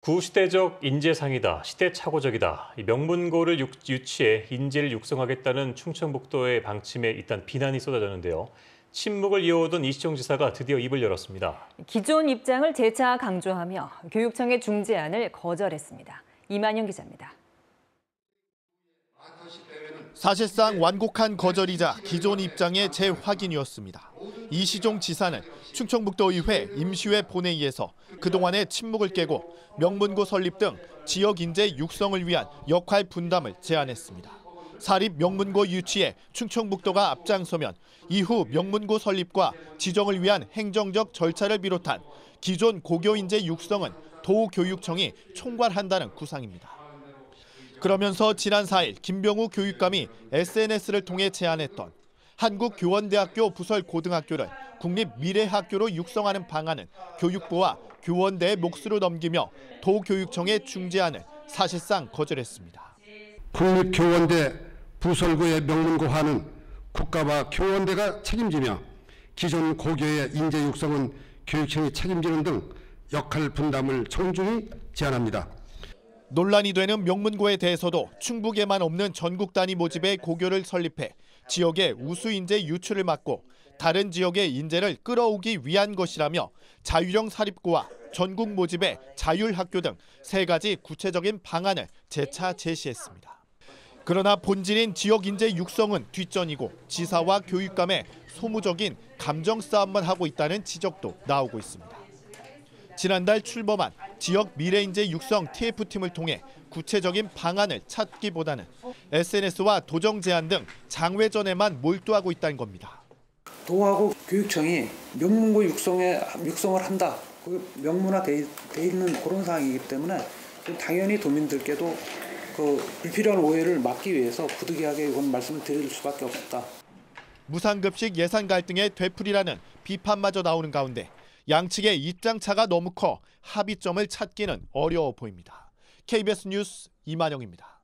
구시대적 인재상이다, 시대착오적이다. 이 명문고를 육- 유치해 인재를 육성하겠다는 충청북도의 방침에 일단 비난이 쏟아졌는데요. 침묵을 이어오던 이시정 지사가 드디어 입을 열었습니다. 기존 입장을 재차 강조하며 교육청의 중재안을 거절했습니다. 이만영 기자입니다. 사실상 완곡한 거절이자 기존 입장의 재확인이었습니다. 이시종 지사는 충청북도의회 임시회 본회의에서 그동안의 침묵을 깨고 명문고 설립 등 지역 인재 육성을 위한 역할 분담을 제안했습니다. 사립 명문고 유치에 충청북도가 앞장서면 이후 명문고 설립과 지정을 위한 행정적 절차를 비롯한 기존 고교 인재 육성은 도교육청이 총괄한다는 구상입니다. 그러면서 지난 4일 김병우 교육감이 SNS를 통해 제안했던 한국교원대학교 부설 고등학교를 국립미래학교로 육성하는 방안은 교육부와 교원대의 몫으로 넘기며 도교육청의 중재안을 사실상 거절했습니다. 국립교원대 부설구의 명문고화는 국가와 교원대가 책임지며 기존 고교의 인재 육성은 교육청이 책임지는 등 역할 분담을 청중히 제안합니다. 논란이 되는 명문고에 대해서도 충북에만 없는 전국 단위 모집의 고교를 설립해 지역의 우수 인재 유출을 막고 다른 지역의 인재를 끌어오기 위한 것이라며 자율형 사립고와 전국 모집의 자율학교 등 세 가지 구체적인 방안을 재차 제시했습니다. 그러나 본질인 지역 인재 육성은 뒷전이고 지사와 교육감의 소무적인 감정 싸움만 하고 있다는 지적도 나오고 있습니다. 지난달 출범한 지역 미래인재 육성 TF팀을 통해 구체적인 방안을 찾기보다는 SNS와 도정 제안 등 장외전에만 몰두하고 있다는 겁니다. 도하고 교육청이 명문고 육성에 육성을 한다. 그 명문화돼 돼 있는 그런 상황이기 때문에 당연히 도민들께도 그 불필요한 오해를 막기 위해서 부득이하게 이건 말씀을 드릴 수밖에 없다. 무상급식 예산 갈등의 되풀이라는 비판마저 나오는 가운데 양측의 입장 차가 너무 커 합의점을 찾기는 어려워 보입니다. KBS 뉴스 이만영입니다.